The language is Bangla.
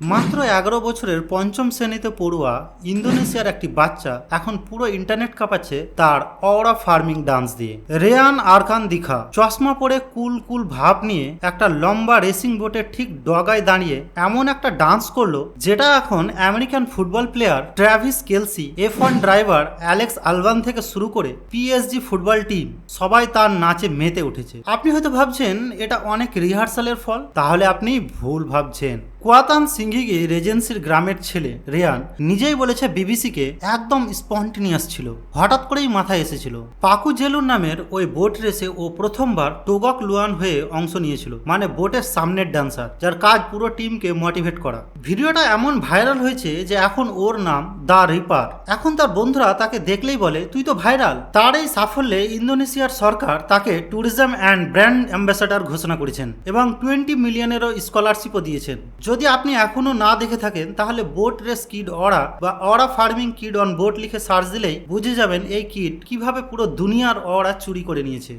মাত্র এগারো বছরের পঞ্চম শ্রেণীতে পড়ুয়া ইন্দোনেশিয়ার একটি বাচ্চা এখন পুরো ইন্টারনেট কাঁপাচ্ছে তার অওরা ফার্মিং ডান্স দিয়ে। রেয়ান আরকান দিখা চশমা পরে কুল কুল ভাব নিয়ে একটা লম্বা রেসিং বোটের ঠিক ডগায় দাঁড়িয়ে এমন একটা ডান্স করল যেটা এখন American football player Travis Kelce F one driver Alex Albon থেকে শুরু করে পিএসজি ফুটবল টিম সবাই তার নাচে মেতে উঠেছে। আপনি হয়তো ভাবছেন, এটা অনেক রিহার্সালের ফল? তাহলে আপনি ভুল ভাবছেন। কুয়াতান সিংহিগি রেজেন্সির গ্রামের ছেলে রেয়ান নিজেই বলেছে বিবিসিকে একদম স্পন্টিনিয়াস ছিল। হঠাৎ করেই মাথায় এসেছিল। পাকু জেলুর নামের ওই বোট রেসে ও প্রথমবার টোগক লুয়ান হয়ে অংশ নিয়েছিল মানে বোটের সামনের ডান্সার, যার কাজ পুরো টিমকে মোটিভেট করা। ভিডিওটা এমন ভাইরাল হয়েছে যে এখন ওর নাম দা রিপার। এখন তার বন্ধুরা তাকে দেখলেই বলে, তুই তো ভাইরাল। তার এই সাফল্যে ইন্দোনেশিয়ার সরকার তাকে ট্যুরিজম অ্যান্ড ব্র্যান্ড অ্যাম্বাসাডার ঘোষণা করেছেন এবং টোয়েন্টি মিলিয়নেরও স্কলারশিপও দিয়েছেন। যদি আপনি এখনও না দেখে থাকেন, তাহলে বোট রেস কিড অরা বা aura farming kid on boat লিখে সার্চ দিলেই বুঝে যাবেন এই কিড কীভাবে পুরো দুনিয়ার অরা চুরি করে নিয়েছে।